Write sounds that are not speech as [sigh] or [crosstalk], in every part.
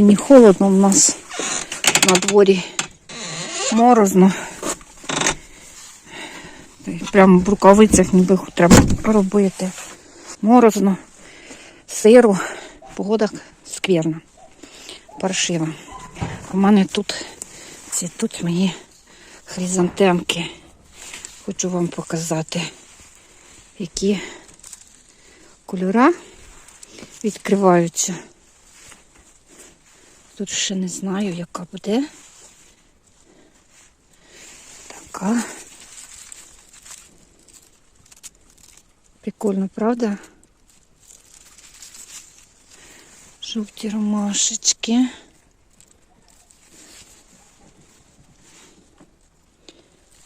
Сьогодні холодно у нас на дворі морозно. Прямо в рукавицях ніби треба робити. Морозно, сиро, погода скверна, паршива. У мене тут цвітуть мої хризантемки. Хочу вам показати, які кольора відкриваються. Тут ще не знаю, яка буде. Така. Прикольно, правда? Жовті ромашечки.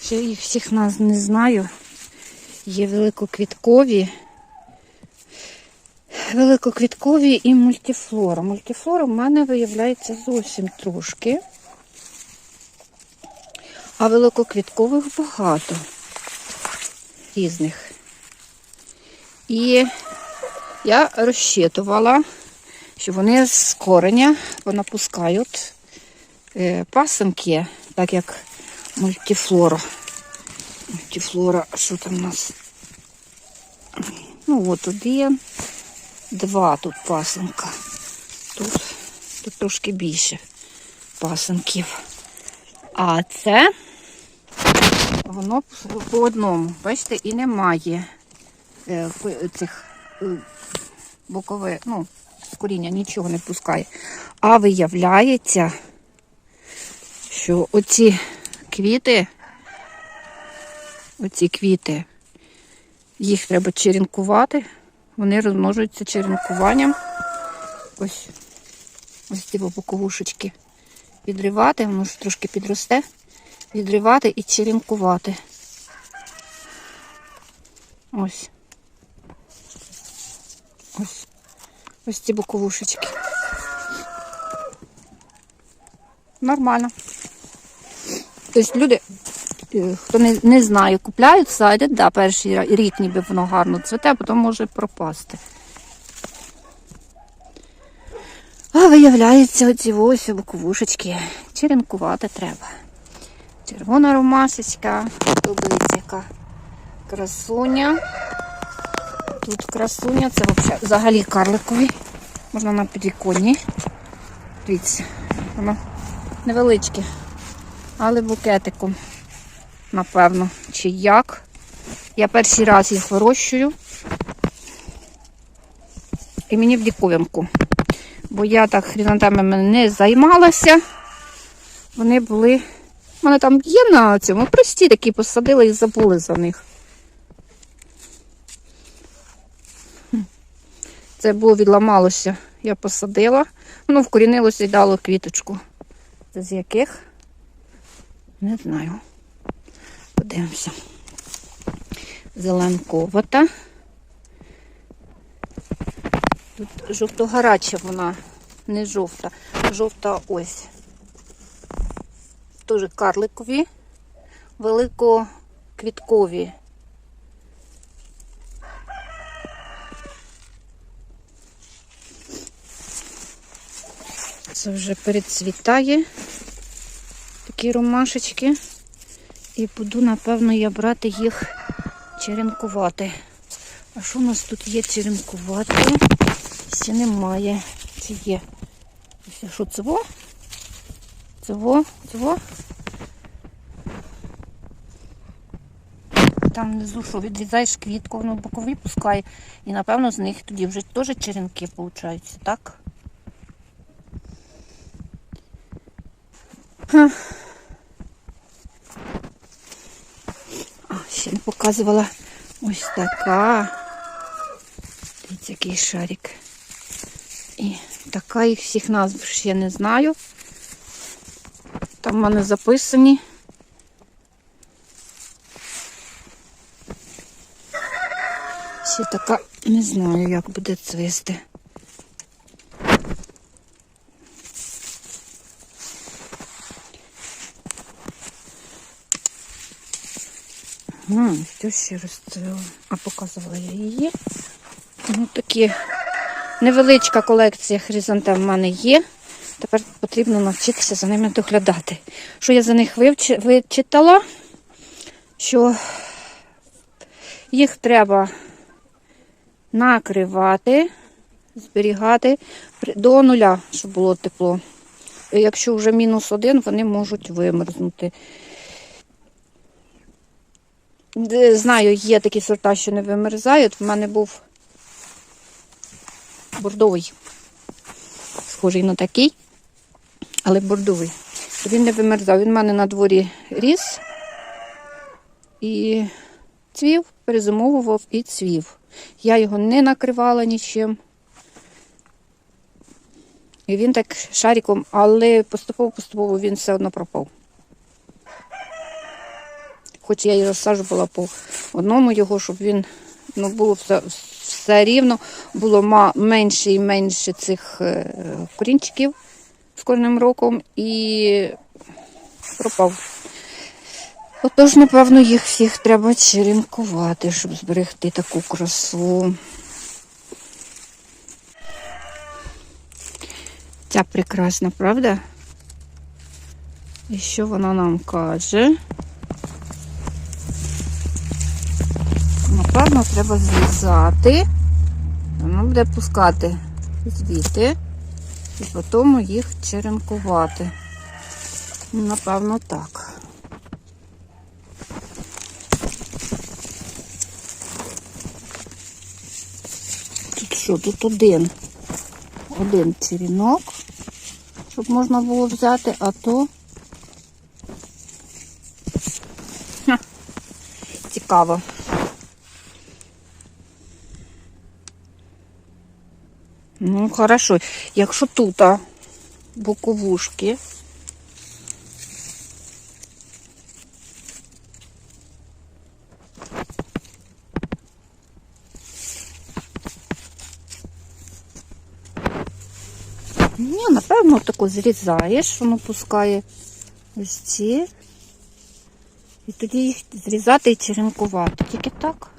Ще їх всіх нас не знаю. Є великоквіткові. Великоквіткові і мультифлора. Мультифлора в мене виявляється зовсім трошки. А великоквіткових багато різних. І я розчитувала, що вони з кореня понапускають е, пасенки, так як мультифлора. Мультифлора, що там у нас? Ну, от один, два тут пасенка. Тут, тут трошки більше пасенків. А це воно по одному. Бачите, і немає е, цих е, бокових, ну, коріння нічого не пускає. А виявляється, що оці квіти, оці квіти, їх треба черенкувати. Вони розмножуються черенкуванням. Ось ось ці боковушечки. Відривати, воно ж трошки підросте. Відривати і черенкувати. Ось. Ось. Ось ці боковушечки. Нормально. Тобто люди, хто не, не знає, купляють, садять, да, перший рік ніби воно гарно цвете, а потім може пропасти. А виявляється, оці ось боковушечки черенкувати треба. Червона ромашечка, подобається яка красуня. Тут красуня, це взагалі- карликові. Можна на підвіконні. Дивіться, воно невеличке, але букетиком, напевно, чи як. Я перший раз їх вирощую. І мені в диковинку. Бо я так хризантемами не займалася. Вони були. У мене там є на цьому прості такі посадили і забули за них. Це було відламалося. Я посадила. Воно вкорінилося і дало квіточку. Це з яких? Не знаю. Подивимося. Зеленковата. Тут жовто-гаряча вона, не жовта. Жовта ось. Теж карликові, великоквіткові. Це вже перецвітає. Такі ромашечки. І буду, напевно, я брати їх черенкувати. А що у нас тут є черенкувати? Ще немає. Чи є? Що це во? Це? Там внизу що, відрізаєш квітку, воно бокові пускає. І напевно з них тоді вже теж черенки получаються, так? Ха. А, ще не показувала ось така. Дивіться, який шарик. І така їх всіх назв ще не знаю. Там в мене записані. Ще така, не знаю, як буде цвісти. М, що ще розцвіла? А показувала я її. Ну, такі невеличка колекція хризантем в мене є. Тепер потрібно навчитися за ними доглядати. Що я за них вивчи, вичитала, що їх треба накривати, зберігати до нуля, щоб було тепло. Якщо вже мінус один, вони можуть вимерзнути. Знаю, є такі сорта, що не вимерзають. В мене був бордовий, схожий на такий, але бордовий. Він не вимерзав. Він в мене на дворі ріс і цвів, перезимовував і цвів. Я його не накривала нічим. І він так шариком, але поступово-поступово він все одно пропав. Хоч я і розсаджувала по одному його, щоб він ну, було все, все рівно, було менше і менше цих е, корінчиків з кожним роком і пропав. Отож, напевно, їх всіх треба черенкувати, щоб зберегти таку красу. Ця прекрасна, правда? І що вона нам каже? Напевно, треба зрізати. Воно буде пускати звідти і потім їх черенкувати. Напевно, так. Тут що? Тут один. Один черенок, щоб можна було взяти, а то Ха, [laughs] цікаво. Ну, хорошо. Якщо тут а, боковушки. Ні, напевно, тако зрізаєш, воно пускає ось ці. І тоді їх зрізати і черенкувати. Тільки так,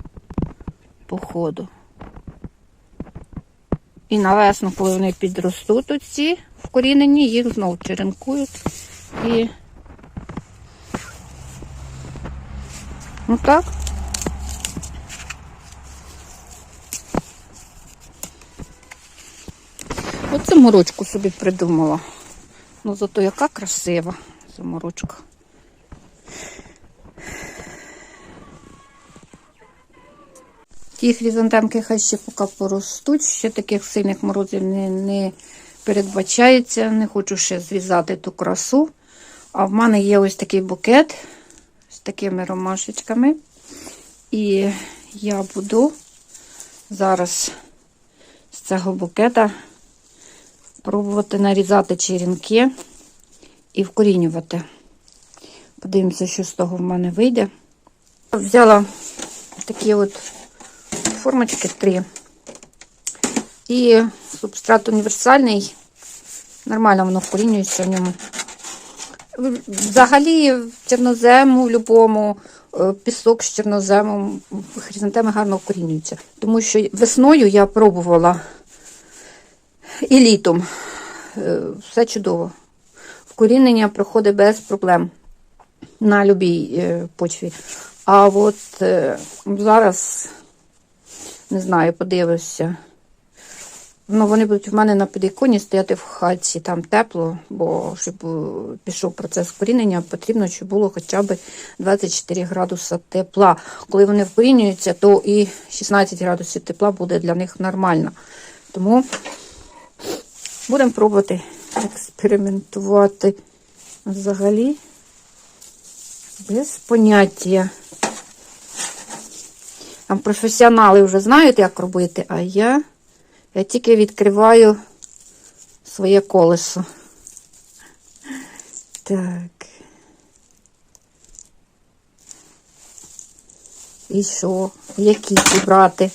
по ходу. І на весну, коли вони підростуть оці вкорінені, їх знову черенкують. І ну так. Оце морочку собі придумала. Ну зато яка красива заморочка. Ті хризантемки хай ще поки поростуть, ще таких сильних морозів не, не передбачається. Не хочу ще зрізати ту красу. А в мене є ось такий букет з такими ромашечками. І я буду зараз з цього букета пробувати нарізати черенки і вкорінювати. Подивимося, що з того в мене вийде. Взяла такі от формочки три. І субстрат універсальний. Нормально воно вкорінюється в ньому. Взагалі, чорнозему, в будь-якому пісок з чорноземом, хризантеми гарно вкорінюються. Тому що весною я пробувала і літом. Е, Все чудово. Вкорінення проходить без проблем на будь-якій е, почві. А от е, зараз, не знаю, подивлюся. Ну, вони будуть в мене на підіконі стояти в хаті, там тепло, бо щоб пішов процес вкорінення, потрібно, щоб було хоча б 24 градуса тепла. Коли вони вкорінюються, то і 16 градусів тепла буде для них нормально. Тому будемо пробувати експериментувати взагалі без поняття. Там професіонали вже знають, як робити, а я, я тільки відкриваю своє колесо. Так. І що? Які ці?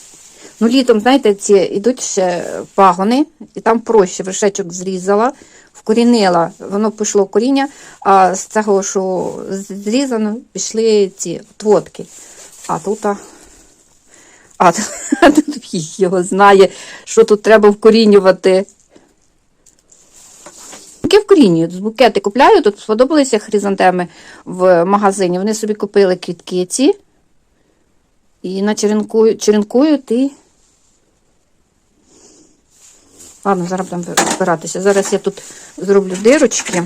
Ну, літом, знаєте, ці йдуть ще пагони, і там проще вершечок зрізала, вкорінила, воно пішло коріння, а з цього, що зрізано, пішли ці отводки. А тут, а, [laughs] його знає, що тут треба вкорінювати. вкорінюють. З букети купляю, тут сподобалися хризантеми в магазині. Вони собі купили квітки ці і на черенкую, і. Ладно, зараз будемо збиратися. Зараз я тут зроблю дирочки,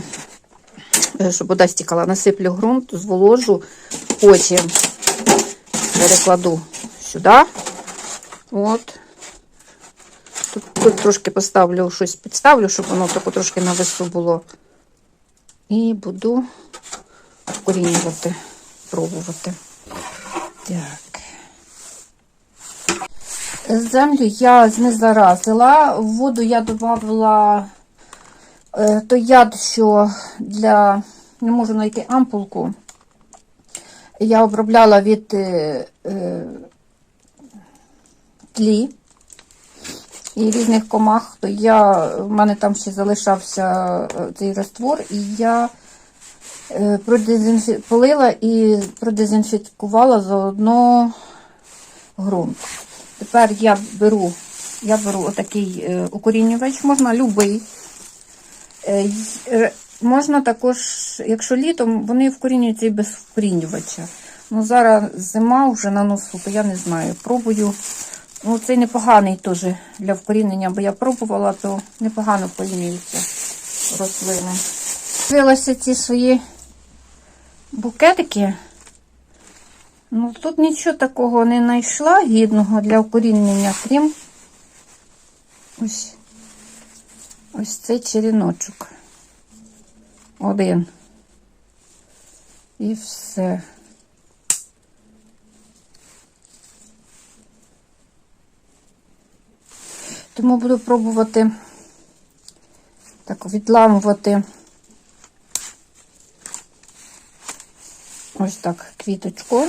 е, щоб вода стікала, насиплю ґрунт, зволожу, потім перекладу сюди. От. Тут, тут трошки поставлю щось, підставлю, щоб воно тако трошки на весу було. І буду вкорінювати, пробувати. Так. Землю я знезаразила, воду я додавала е, той яд, що для не можу знайти ампулку. Я обробляла від е, е, тлі і різних комах, то я, в мене там ще залишався е, цей раствор, і я е, полила і продезінфікувала заодно ґрунт. Тепер я беру, я беру отакий е, укорінювач, можна любий. Можна також, якщо літом, вони вкорінюються і без вкорінювача. Ну, зараз зима вже на носу, то я не знаю. Пробую. Ну, цей непоганий теж для вкорінення, бо я пробувала, то непогано вкорінюються рослини. Дивилася ці свої букетики. Ну, тут нічого такого не знайшла гідного для укорінення, крім ось, ось цей черіночок. Один. І все. Тому буду пробувати так відламувати ось так квіточку,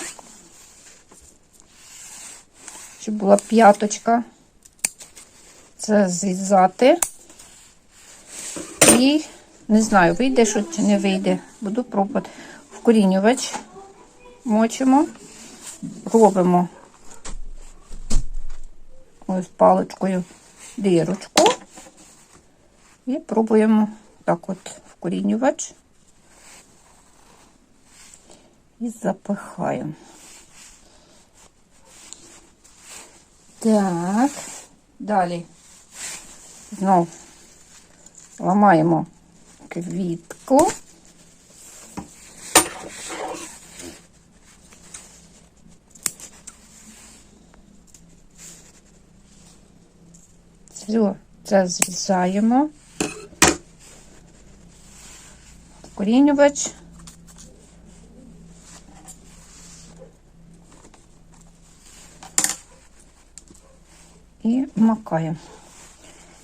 щоб була п'яточка. Це зрізати. І не знаю, вийде що чи не вийде. Буду пробувати. Вкорінювач мочимо, робимо ось паличкою дирочку і пробуємо так от вкорінювач і запихаємо. Так, далі знов ламаємо квітку. Все, це зрізаємо. Вкорінювач. І макаємо.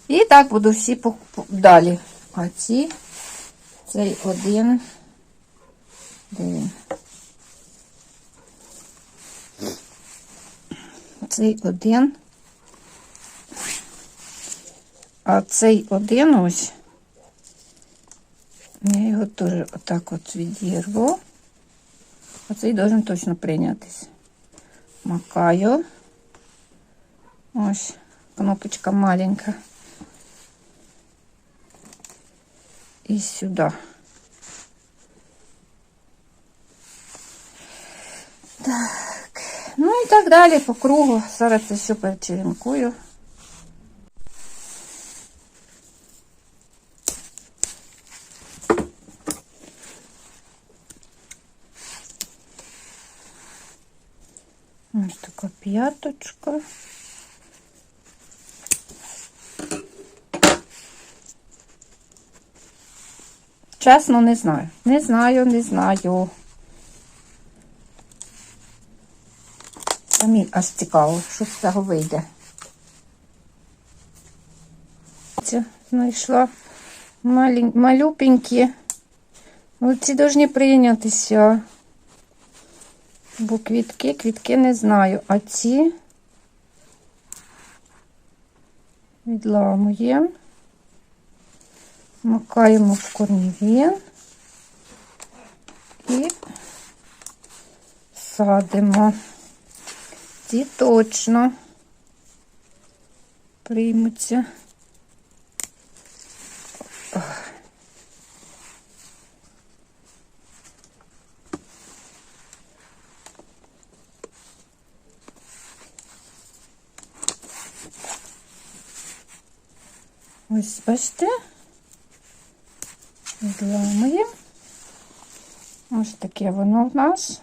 І так буду всі далі. А ці, цей один, де? Цей один. А цей один ось, я його теж отак от відірву. А цей должен точно прийнятись. Макаю. Ось, кнопочка маленька. І сюди. Так, ну і так далі по кругу. Зараз це все перечеренкую. Ось така п'яточка. Чесно, не знаю. Не знаю, не знаю. Самі аж цікаво, що з цього вийде. Знайшла малюпенькі. Ці повинні прийнятися. Бо квітки, квітки не знаю. А ці відламуємо, макаємо в корнівін і садимо. Ці точно приймуться. Ось, бачите? Зламуємо. Ось таке воно в нас.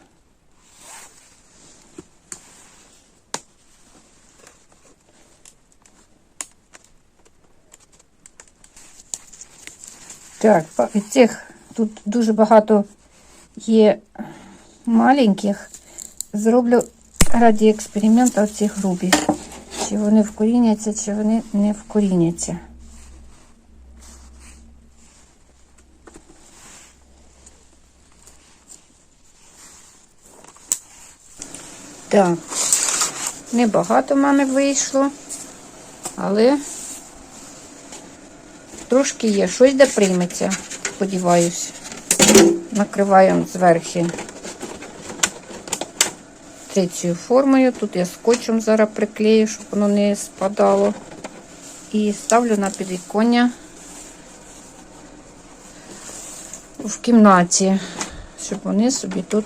Так, цих тут дуже багато є маленьких. Зроблю раді експерименту ці грубі. Чи вони вкоріняться, чи вони не вкоріняться. Так, небагато в мене вийшло, але трошки є. Щось де прийметься, сподіваюсь. Накриваємо зверху третьою формою. Тут я скотчем зараз приклею, щоб воно не спадало. І ставлю на підвіконня в кімнаті, щоб вони собі тут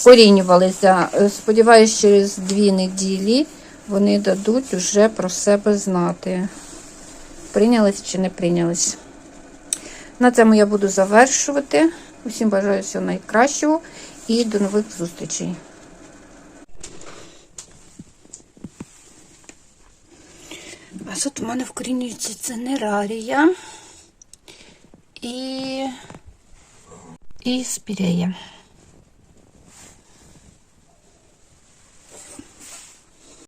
вкорінювалися. Е, Сподіваюсь, через дві неділі вони дадуть уже про себе знати, прийнялись чи не прийнялись. На цьому я буду завершувати. Усім бажаю всього найкращого і до нових зустрічей. А тут у мене вкорінюється цинерарія і, і спірея.